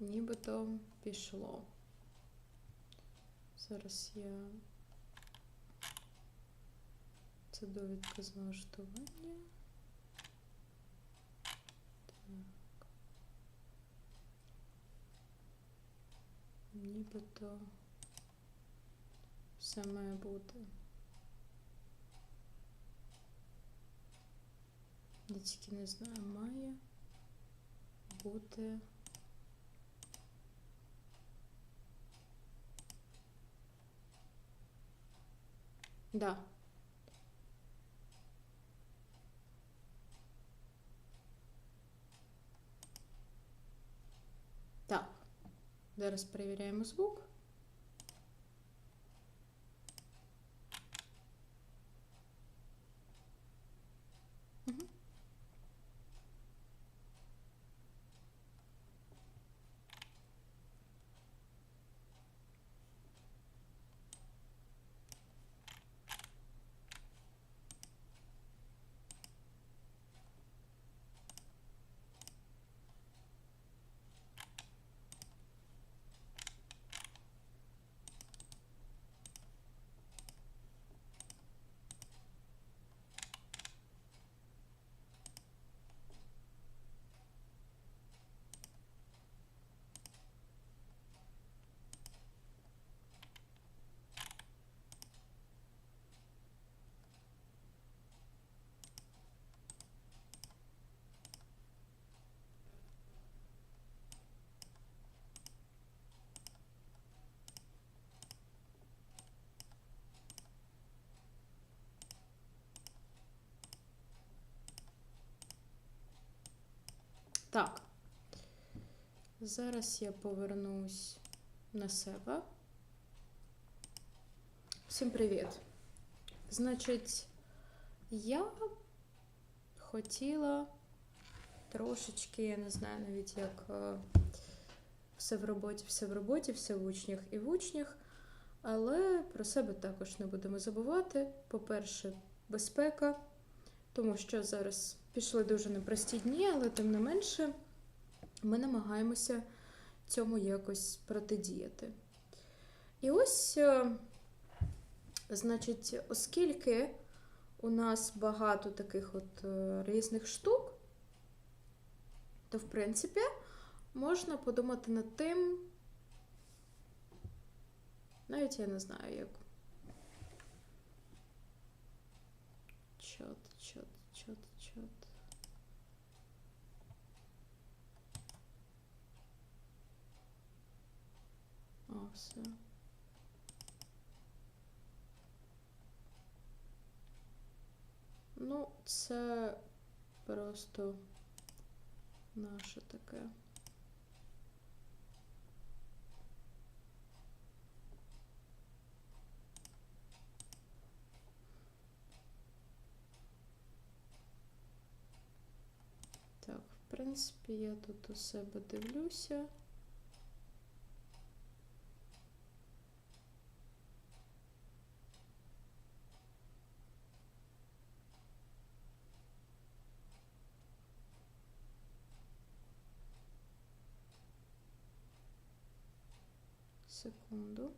нібито пішло. Зараз я. Це довідка з налаштування. Так. Нібито все має бути. Я тільки не знаю, має бути. Да. Так. Зараз перевіряємо звук. Так. Зараз я повернусь на себе. Всім привіт. Значить, я хотіла трошечки, я не знаю навіть, як е, все в роботі, все в роботі, все в учнях і в учнях. Але про себе також не будемо забувати. По-перше, безпека, тому що зараз пішли дуже непрості дні, але тим не менше ми намагаємося цьому якось протидіяти. І ось, е, значить, оскільки у нас багато таких от е, різних штук, то, в принципі, можна подумати над тим, навіть я не знаю, як чот. Все. Ну, це просто наше таке. Так, в принципі, я тут у себе дивлюся. Секунду.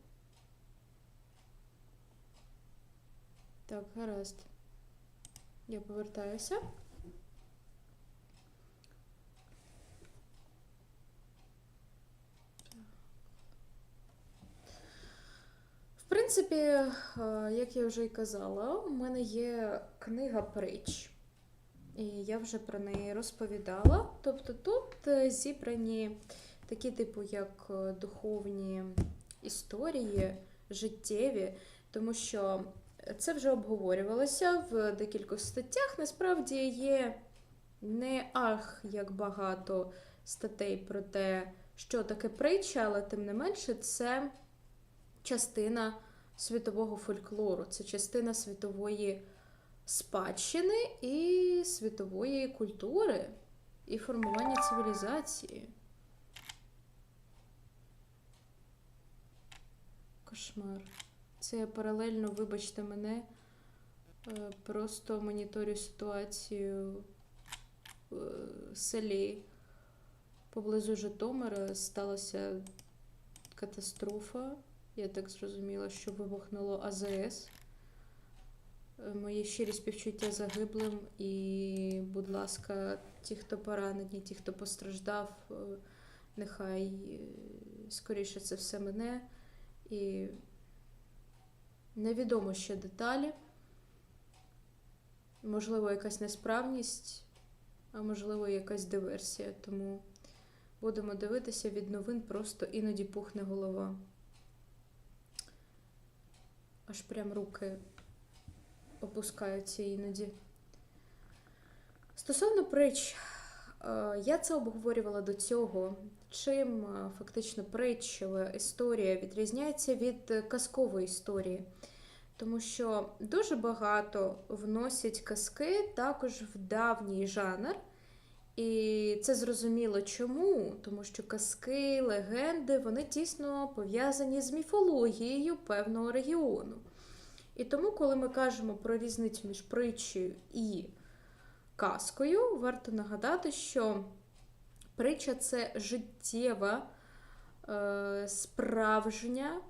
Так, гаразд. Я повертаюся. В принципі, е, як я вже й казала, у мене є книга притч. І я вже про неї розповідала. Тобто тут е, зібрані такі, типу, як е, духовні історії, життєві, тому що це вже обговорювалося в декількох статтях. Насправді є не ах як багато статей про те, що таке притча, але тим не менше, це частина світового фольклору, це частина світової спадщини і світової культури, і формування цивілізації. Кошмар. Це я паралельно, вибачте мене, е, просто моніторю ситуацію в селі поблизу Житомира сталася катастрофа. Я так зрозуміла, що вибухнуло АЗС. Е, Мої щирі співчуття загиблим. І, будь ласка, ті, хто поранені, ті, хто постраждав, е, нехай е, скоріше це все мине. І невідомо ще деталі. Можливо, якась несправність, а можливо, якась диверсія. Тому будемо дивитися від новин, просто іноді пухне голова. Аж прям руки опускаються іноді. Стосовно притч, е, я це обговорювала до цього. Чим е, фактично притчева історія відрізняється від е, казкової історії. Тому що дуже багато вносять казки також в давній жанр. І це зрозуміло чому, тому що казки, легенди вони тісно пов'язані з міфологією певного регіону. І тому, коли ми кажемо про різницю між притчею і казкою, варто нагадати, що притча це життєва, е, справжня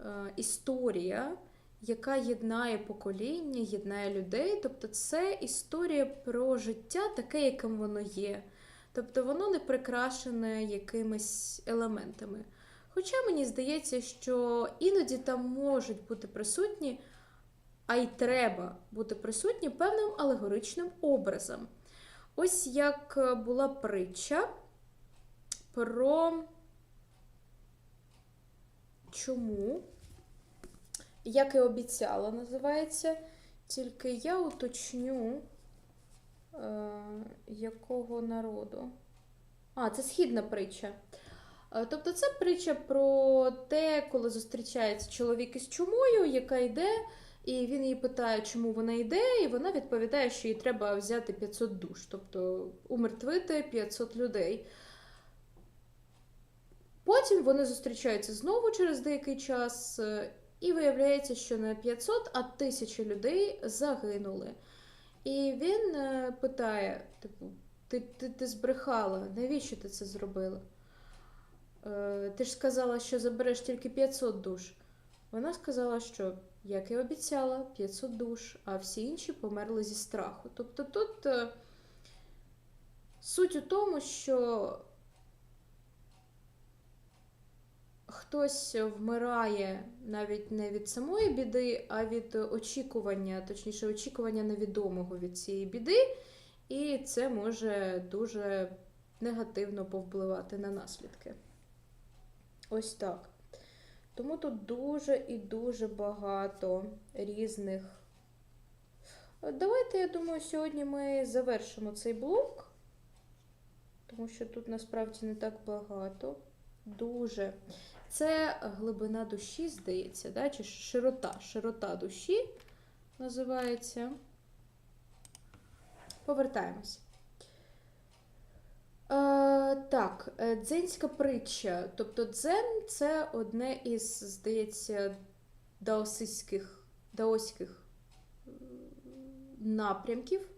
е, історія, яка єднає покоління, єднає людей. Тобто це історія про життя, таке, яким воно є. Тобто воно не прикрашене якимись елементами. Хоча мені здається, що іноді там можуть бути присутні, а й треба бути присутні певним алегоричним образом. Ось як була притча про чому, як і обіцяла, називається. Тільки я уточню, е, якого народу. А, це східна притча. Е, Тобто це притча про те, коли зустрічається чоловік із чумою, яка йде, і він її питає, чому вона йде, і вона відповідає, що їй треба взяти 500 душ, тобто умертвити 500 людей. Потім вони зустрічаються знову через деякий час, е, і виявляється, що не 500, а тисячі людей загинули. І він е, питає: типу, ти, ти, ти збрехала, навіщо ти це зробила? Е, Ти ж сказала, що забереш тільки 500 душ. Вона сказала, що, як і обіцяла, 500 душ, а всі інші померли зі страху. Тобто тут суть у тому, що хтось вмирає навіть не від самої біди, а від очікування, точніше, очікування невідомого від цієї біди, і це може дуже негативно повпливати на наслідки. Ось так. Тому тут дуже і дуже багато різних. Давайте, я думаю, сьогодні ми завершимо цей блок, тому що тут насправді не так багато. Дуже. Це глибина душі, здається, да? чи широта. Широта душі називається. Повертаємось. Е, так, е, дзенська притча. Тобто дзен це одне із, здається, даосистських, даоських напрямків.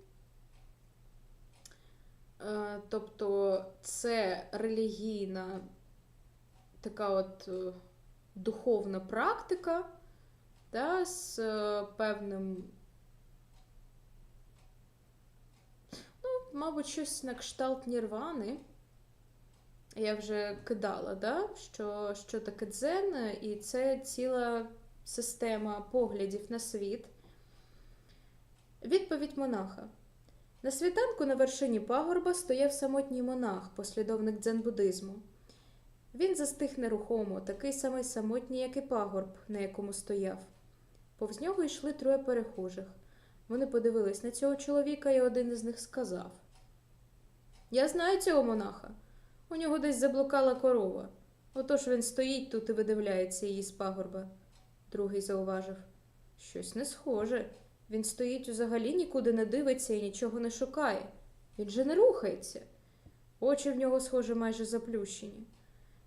Е, тобто це релігійна така от е, духовна практика да, з е, певним мабуть, щось на кшталт Нірвани. Я вже кидала, да? що, що таке дзен, і це ціла система поглядів на світ. Відповідь монаха. На світанку на вершині пагорба стояв самотній монах, послідовник дзен-буддизму. Він застиг нерухомо, такий самий самотній, як і пагорб, на якому стояв. Повз нього йшли троє перехожих. Вони подивились на цього чоловіка, і один із них сказав: Я знаю цього монаха. У нього десь заблукала корова. Отож він стоїть тут і видивляється її з пагорба. Другий зауважив. Щось не схоже. Він стоїть взагалі нікуди не дивиться і нічого не шукає. Він же не рухається. Очі в нього, схоже, майже заплющені.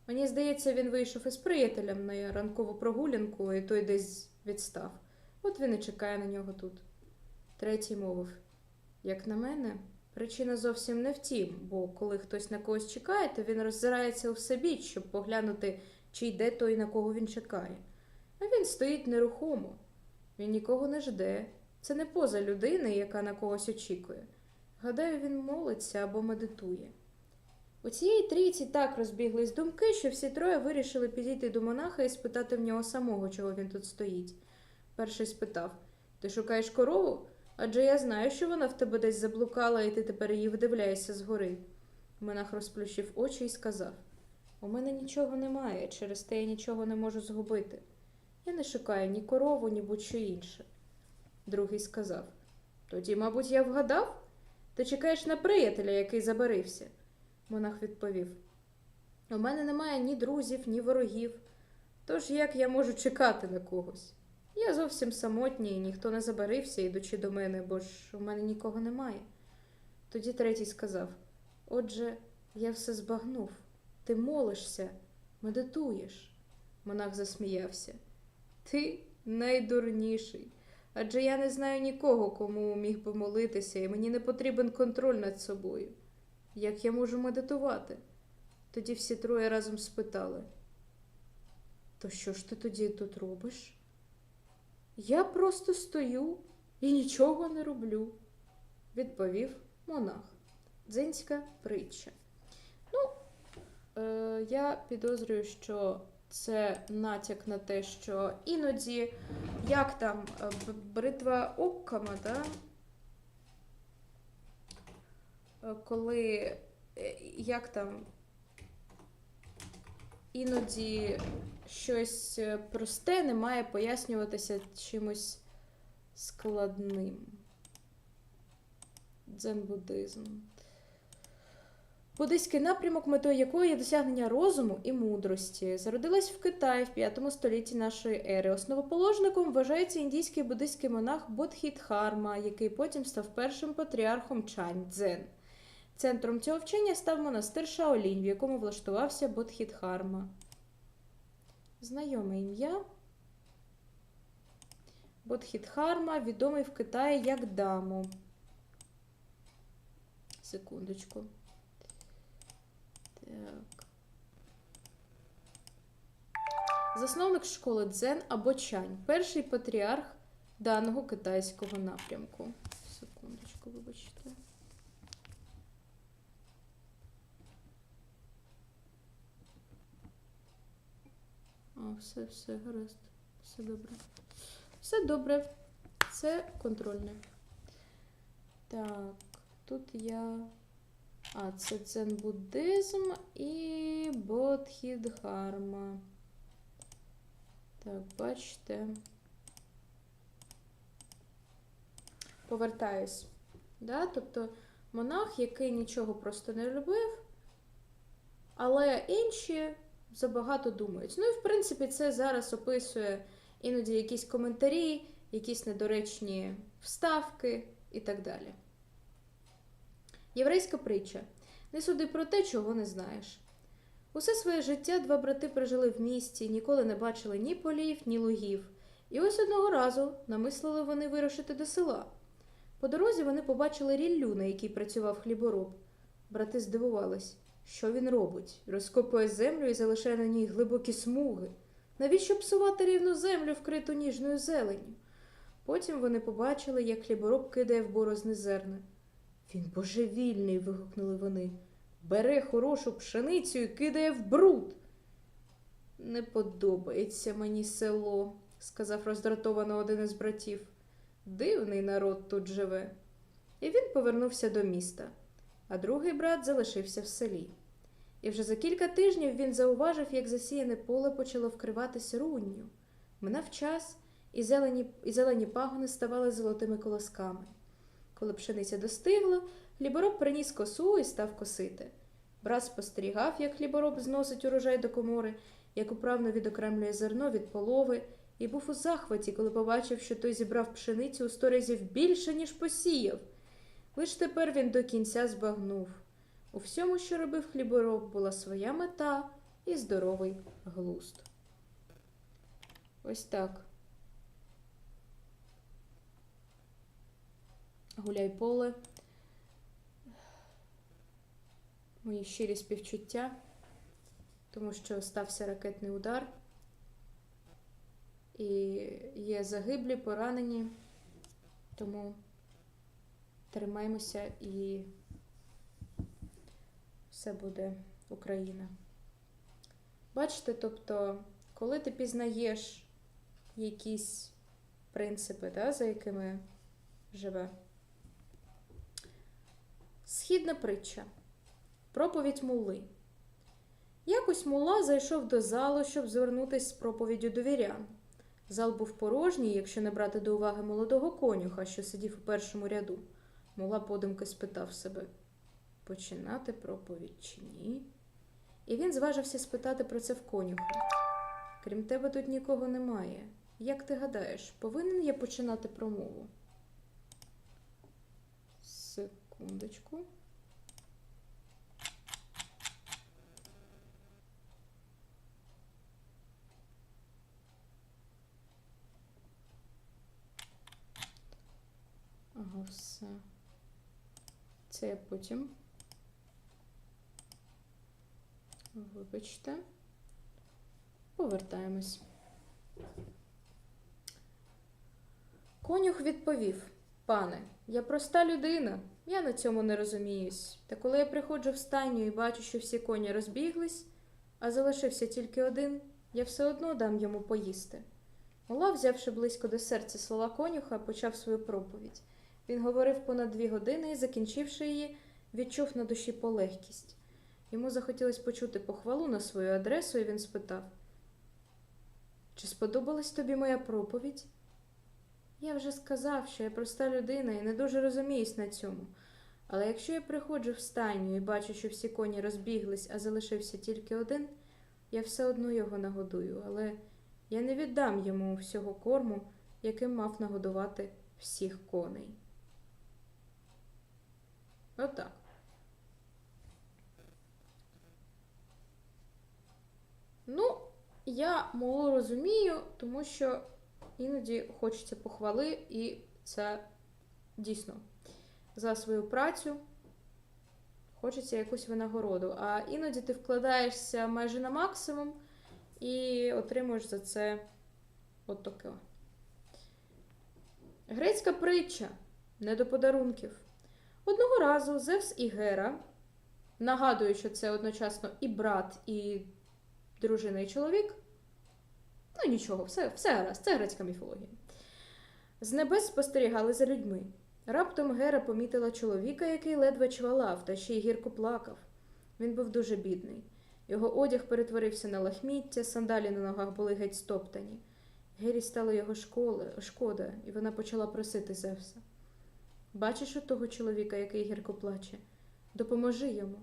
Мені здається, він вийшов із приятелем на ранкову прогулянку, і той десь відстав. От він і чекає на нього тут. Третій мовив: Як на мене, Причина зовсім не в тім, бо коли хтось на когось чекає, то він роззирається у всебіч, щоб поглянути, чи йде той, на кого він чекає. А він стоїть нерухомо. Він нікого не жде. Це не поза людини, яка на когось очікує. Гадаю, він молиться або медитує. У цієї трійці так розбіглись думки, що всі троє вирішили підійти до монаха і спитати в нього самого, чого він тут стоїть. Перший спитав: Ти шукаєш корову? Адже я знаю, що вона в тебе десь заблукала, і ти тепер її вдивляєшся згори. Монах розплющив очі і сказав: У мене нічого немає, через те я нічого не можу згубити. Я не шукаю ні корову, ні будь-що інше. Другий сказав: Тоді, мабуть, я вгадав? Ти чекаєш на приятеля, який забарився. Монах відповів: У мене немає ні друзів, ні ворогів. Тож як я можу чекати на когось? Я зовсім самотній, ніхто не забарився, ідучи до мене, бо ж у мене нікого немає. Тоді третій сказав: Отже, я все збагнув. Ти молишся, медитуєш. Монах засміявся. Ти найдурніший. Адже я не знаю нікого, кому міг би молитися, і мені не потрібен контроль над собою. Як я можу медитувати? Тоді всі троє разом спитали. То що ж ти тоді тут робиш? Я просто стою і нічого не роблю, відповів монах. Дзинська притча. Ну, е, я підозрюю, що це натяк на те, що іноді, як там, е, бритва Оккама, да? Е, коли е, як там іноді щось е, просте не має пояснюватися чимось складним. Дзен-буддизм. Буддийський напрямок, метою якої є досягнення розуму і мудрості, зародилась в Китаї в 5 столітті нашої ери. Основоположником вважається індійський буддийський монах Бодхідхарма, який потім став першим патріархом Чань Дзен. Центром цього вчення став монастир Шаолінь, в якому влаштувався Бодхідхарма. Знайоме ім'я. Бодхідхарма відомий в Китаї як Дамо. Секундочку. Так. Засновник школи Дзен або Чань. Перший патріарх даного китайського напрямку. Секундочку, вибачте. Все, все, гаразд. Все добре. Все добре. Це контрольне. Так, тут я. А, це дзен-буддизм і бодхідгарма. Так, бачите. Повертаюсь. Да? Тобто монах, який нічого просто не робив, але інші забагато думають. Ну і в принципі це зараз описує іноді якісь коментарі, якісь недоречні вставки і так далі. Єврейська притча. Не суди про те, чого не знаєш. Усе своє життя два брати прожили в місті, ніколи не бачили ні полів, ні лугів. І ось одного разу намислили вони вирушити до села. По дорозі вони побачили ріллю, на якій працював хлібороб. Брати здивувались, що він робить, розкопує землю і залишає на ній глибокі смуги. Навіщо псувати рівну землю, вкриту ніжною зеленню? Потім вони побачили, як хлібороб кидає в борозни зерна. Він божевільний. вигукнули вони. Бере хорошу пшеницю і кидає в бруд. Не подобається мені село, сказав роздратовано один із братів. Дивний народ тут живе. І він повернувся до міста, а другий брат залишився в селі. І вже за кілька тижнів він зауважив, як засіяне поле почало вкриватися рунню. Минав час, і зелені, і зелені пагони ставали золотими колосками. Коли пшениця достигла, хлібороб приніс косу і став косити. Брат спостерігав, як хлібороб зносить урожай до комори, як управно відокремлює зерно від полови, і був у захваті, коли побачив, що той зібрав пшеницю у сто разів більше, ніж посіяв. Лиш тепер він до кінця збагнув. У всьому, що робив хлібороб, була своя мета і здоровий глузд. Ось так. Гуляй поле. мої щирі співчуття, тому що стався ракетний удар. І є загиблі, поранені. Тому тримаємося і все буде Україна. Бачите, тобто, коли ти пізнаєш якісь принципи, да, за якими живе. Східна притча. Проповідь мули. Якось мула зайшов до залу, щоб звернутися з проповіддю до вірян. Зал був порожній, якщо не брати до уваги молодого конюха, що сидів у першому ряду. Мула подумки спитав себе починати проповідь чи ні? І він зважився спитати про це в конюха. Крім тебе тут нікого немає. Як ти гадаєш, повинен я починати промову? Секундочку. Ага, все. Це я потім. Вибачте. Повертаємось. Конюх відповів: Пане, я проста людина, я на цьому не розуміюсь. Та коли я приходжу в стайню і бачу, що всі коні розбіглись, а залишився тільки один, я все одно дам йому поїсти. Мула, взявши близько до серця слова конюха, почав свою проповідь. Він говорив понад дві години і, закінчивши її, відчув на душі полегкість. Йому захотілося почути похвалу на свою адресу, і він спитав: Чи сподобалась тобі моя проповідь? Я вже сказав, що я проста людина і не дуже розуміюсь на цьому. Але якщо я приходжу в стайню і бачу, що всі коні розбіглись, а залишився тільки один, я все одно його нагодую, але я не віддам йому всього корму, яким мав нагодувати всіх коней. Отак. Ну, я мало розумію, тому що іноді хочеться похвали, і це дійсно за свою працю хочеться якусь винагороду. А іноді ти вкладаєшся майже на максимум і отримуєш за це от таке. Грецька притча не до подарунків. Одного разу Зевс і Гера, нагадую, що це одночасно і брат, і дружина, і чоловік. Ну нічого, все, все гаразд, це грецька міфологія. З небес спостерігали за людьми. Раптом Гера помітила чоловіка, який ледве чвалав та ще й гірко плакав. Він був дуже бідний. Його одяг перетворився на лахміття, сандалі на ногах були геть стоптані. Гері стало його школи, шкода, і вона почала просити Зевса. Бачиш у того чоловіка, який гірко плаче? Допоможи йому.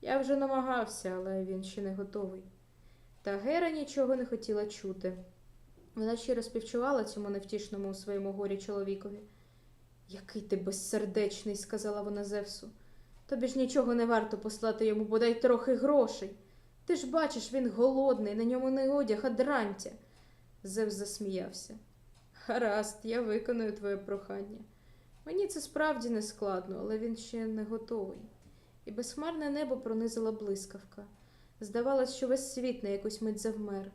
Я вже намагався, але він ще не готовий. Та Гера нічого не хотіла чути. Вона щиро співчувала цьому невтішному у своєму горі чоловікові. Який ти безсердечний, сказала вона Зевсу. Тобі ж нічого не варто послати йому бодай трохи грошей. Ти ж бачиш, він голодний, на ньому не одяг, а дрантя. Зевс засміявся. Гаразд, я виконую твоє прохання. Мені це справді не складно, але він ще не готовий. І безхмарне небо пронизила блискавка. Здавалось, що весь світ на якусь мить завмер.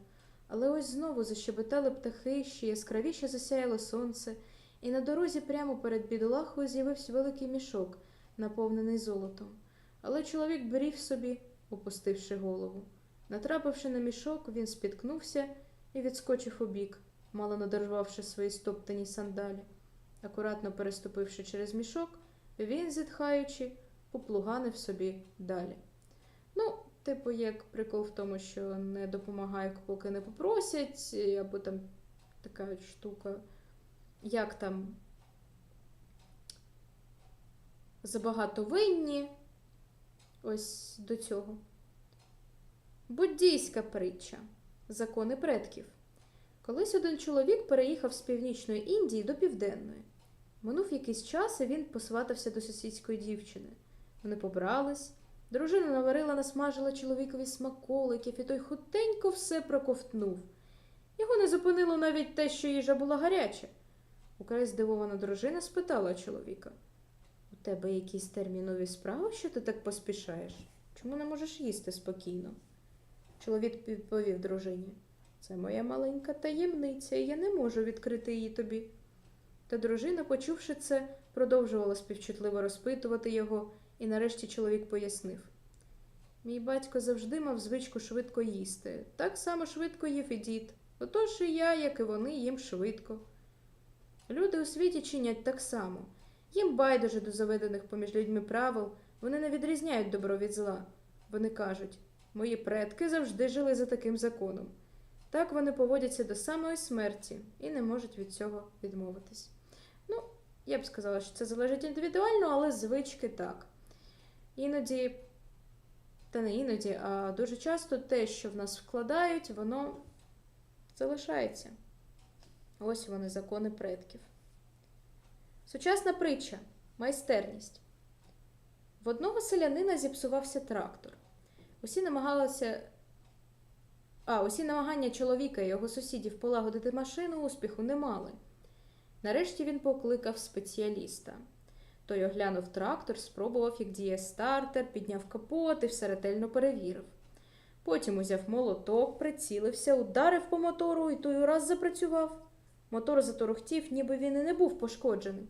Але ось знову защебетали птахи, ще яскравіше засяяло сонце, і на дорозі прямо перед бідолахою з'явився великий мішок, наповнений золотом. Але чоловік брів собі, опустивши голову. Натрапивши на мішок, він спіткнувся і відскочив убік, мало надорвавши свої стоптані сандалі. Акуратно переступивши через мішок, він, зітхаючи, поплуганив собі далі. Типу, як прикол в тому, що не допомагає, поки не попросять, або там така штука, як там забагато винні. Ось до цього. Буддійська притча. Закони предків. Колись один чоловік переїхав з північної Індії до південної. Минув якийсь час, і він посватався до сусідської дівчини. Вони побрались. Дружина наварила, насмажила чоловікові смаколиків, і той хутенько все проковтнув. Його не зупинило навіть те, що їжа була гаряча. Украй здивована дружина спитала чоловіка: У тебе якісь термінові справи, що ти так поспішаєш? Чому не можеш їсти спокійно? Чоловік відповів дружині. Це моя маленька таємниця, і я не можу відкрити її тобі. Та дружина, почувши це, продовжувала співчутливо розпитувати його, і нарешті чоловік пояснив. Мій батько завжди мав звичку швидко їсти. Так само швидко їв і дід. Отож і я, як і вони, їм швидко. Люди у світі чинять так само. Їм байдуже до заведених поміж людьми правил, вони не відрізняють добро від зла. Вони кажуть, мої предки завжди жили за таким законом. Так вони поводяться до самої смерті і не можуть від цього відмовитись. Ну, я б сказала, що це залежить індивідуально, але звички так. Іноді, та не іноді, а дуже часто те, що в нас вкладають, воно залишається. Ось вони закони предків. Сучасна притча майстерність. В одного селянина зіпсувався трактор. Усі намагалися. А, усі намагання чоловіка і його сусідів полагодити машину успіху не мали. Нарешті він покликав спеціаліста. Той оглянув трактор, спробував, як діє стартер, підняв капот і все ретельно перевірив. Потім узяв молоток, прицілився, ударив по мотору і той ураз запрацював. Мотор заторохтів, ніби він і не був пошкоджений.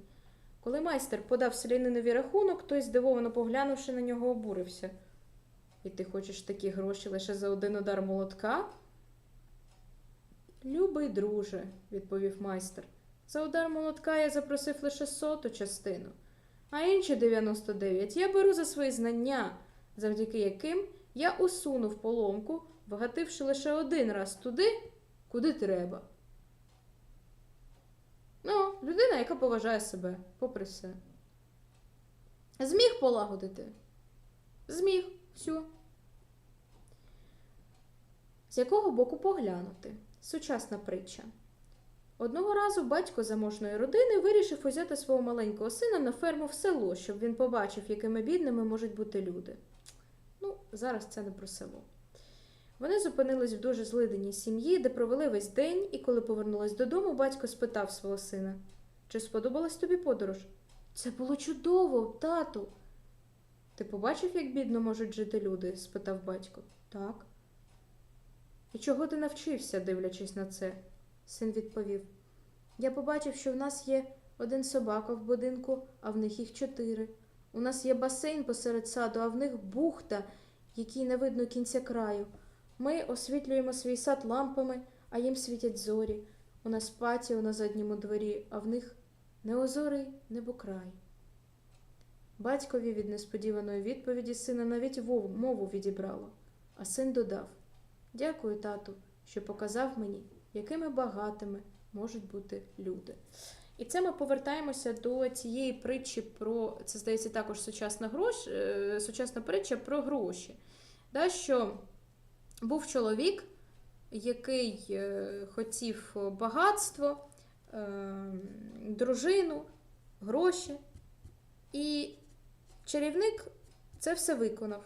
Коли майстер подав селянинові рахунок, той, здивовано поглянувши на нього, обурився. І ти хочеш такі гроші лише за один удар молотка? Любий друже, відповів майстер. За удар молотка я запросив лише соту частину, а інші 99 я беру за свої знання, завдяки яким я усунув поломку, вгативши лише один раз туди, куди треба. Ну, людина, яка поважає себе, попри все. Зміг полагодити? Зміг, все. З якого боку поглянути? Сучасна притча. Одного разу батько заможної родини вирішив узяти свого маленького сина на ферму в село, щоб він побачив, якими бідними можуть бути люди. Ну, зараз це не про село. Вони зупинились в дуже злиденій сім'ї, де провели весь день, і коли повернулись додому, батько спитав свого сина: Чи сподобалась тобі подорож? Це було чудово, тату. Ти побачив, як бідно можуть жити люди? спитав батько. Так. І чого ти навчився, дивлячись на це? Син відповів. Я побачив, що в нас є один собака в будинку, а в них їх чотири. У нас є басейн посеред саду, а в них бухта, якій не видно кінця краю. Ми освітлюємо свій сад лампами, а їм світять зорі. У нас патіо на задньому дворі, а в них не озорий небокрай. Батькові від несподіваної відповіді сина навіть вов- мову відібрало, а син додав Дякую, тату, що показав мені, якими багатими можуть бути люди. І це ми повертаємося до цієї притчі про це здається також сучасна грош, е, сучасна притча про гроші. Да, що був чоловік, який е, хотів багатство, е, дружину, гроші, і чарівник це все виконав.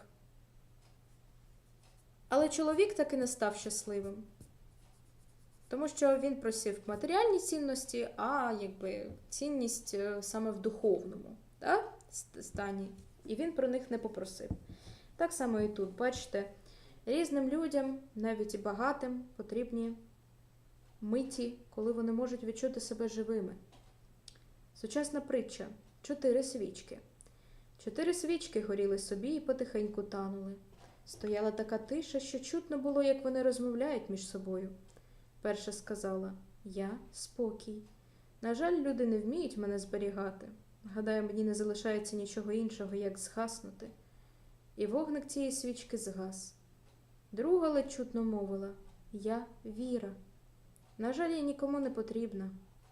Але чоловік таки не став щасливим. Тому що він просив матеріальні цінності, а якби цінність е, саме в духовному да, стані. І він про них не попросив. Так само і тут, бачите, різним людям, навіть і багатим, потрібні миті, коли вони можуть відчути себе живими. Сучасна притча чотири свічки. Чотири свічки горіли собі і потихеньку танули. Стояла така тиша, що чутно було, як вони розмовляють між собою. Перша сказала Я спокій. На жаль, люди не вміють мене зберігати. Гадаю, мені не залишається нічого іншого, як згаснути. І вогник цієї свічки згас. Друга ледь чутно мовила Я віра. На жаль, я нікому не потрібна.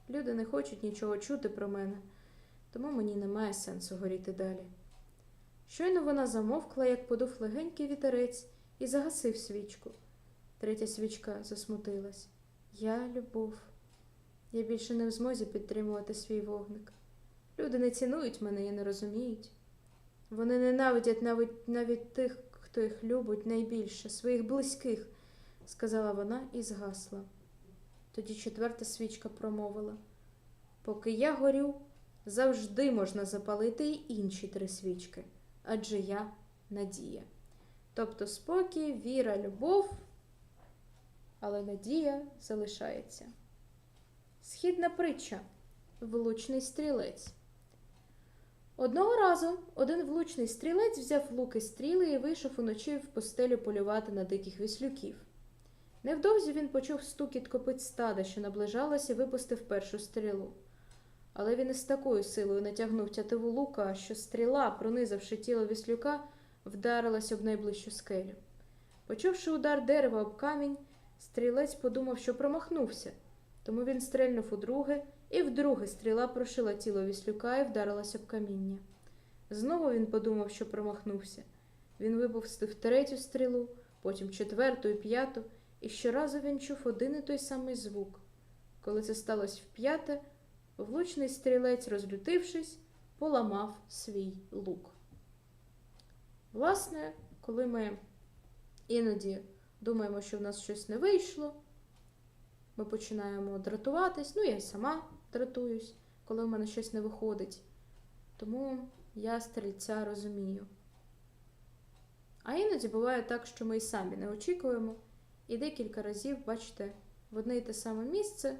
Люди не хочуть нічого чути про мене, тому мені немає сенсу горіти далі. Щойно вона замовкла, як подув легенький вітерець, і загасив свічку. Третя свічка засмутилась. Я любов. Я більше не в змозі підтримувати свій вогник. Люди не цінують мене і не розуміють. Вони ненавидять навіть, навіть тих, хто їх любить найбільше, своїх близьких, сказала вона і згасла. Тоді четверта свічка промовила Поки я горю, завжди можна запалити й інші три свічки, адже я надія. Тобто спокій, віра, любов, але надія залишається. Східна притча Влучний стрілець. Одного разу один влучний стрілець взяв луки стріли і вийшов уночі в постелю полювати на диких віслюків. Невдовзі він почув стукіт копит стада, що наближалося, і випустив першу стрілу. Але він із такою силою натягнув тятиву лука, що стріла, пронизавши тіло віслюка, вдарилась об найближчу скелю. Почувши удар дерева об камінь, стрілець подумав, що промахнувся, тому він стрельнув удруге, і вдруге стріла прошила тіло віслюка і вдарилась об каміння. Знову він подумав, що промахнувся. Він випустив третю стрілу, потім четверту і п'яту, і щоразу він чув один і той самий звук. Коли це сталося вп'яте, влучний стрілець, розлютившись, поламав свій лук. Власне, коли ми іноді думаємо, що в нас щось не вийшло, ми починаємо дратуватись. Ну, я сама дратуюсь, коли в мене щось не виходить. Тому я стрільця розумію. А іноді буває так, що ми й самі не очікуємо, і декілька разів, бачите, в одне й те саме місце,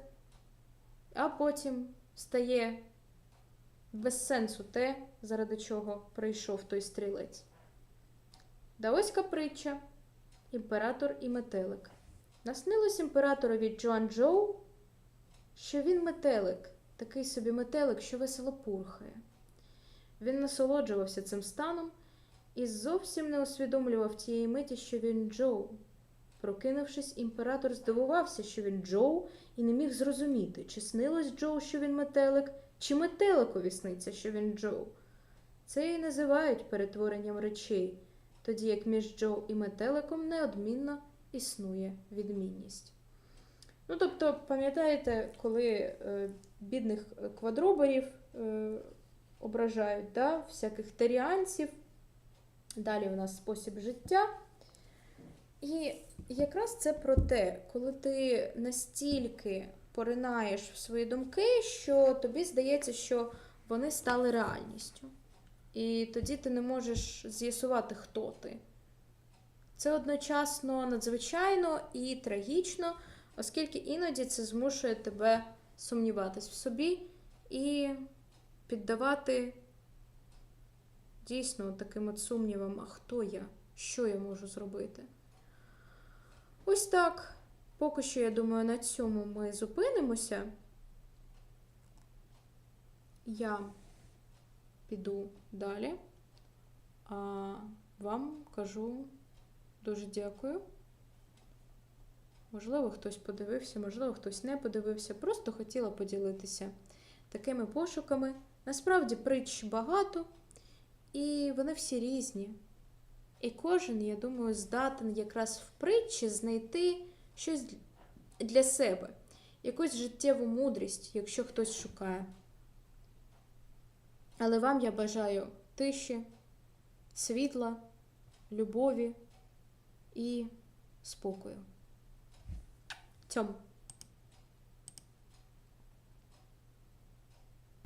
а потім стає без сенсу те, заради чого прийшов той стрілець. Даоська притча Імператор і метелик. Наснилось імператорові Джоан Джоу, що він метелик, такий собі метелик, що весело пурхає. Він насолоджувався цим станом і зовсім не усвідомлював тієї миті, що він Джоу. Прокинувшись, імператор здивувався, що він Джоу, і не міг зрозуміти, чи снилось Джоу, що він метелик, чи метеликові сниться, що він Джоу. Це і називають перетворенням речей, тоді як між Джоу і метеликом неодмінно існує відмінність. Ну, тобто, пам'ятаєте, коли е, бідних квадроберів е, ображають, да, всяких теріанців, далі у нас спосіб життя. І якраз це про те, коли ти настільки поринаєш в свої думки, що тобі здається, що вони стали реальністю. І тоді ти не можеш з'ясувати, хто ти. Це одночасно надзвичайно і трагічно, оскільки іноді це змушує тебе сумніватись в собі і піддавати дійсно таким от сумнівам, а хто я, що я можу зробити. Ось так. Поки що, я думаю, на цьому ми зупинимося. Я піду далі. А вам кажу дуже дякую. Можливо, хтось подивився, можливо, хтось не подивився. Просто хотіла поділитися такими пошуками. Насправді притч багато, і вони всі різні. І кожен, я думаю, здатен якраз в притчі знайти щось для себе, якусь життєву мудрість, якщо хтось шукає. Але вам я бажаю тиші, світла, любові і спокою. Цьому.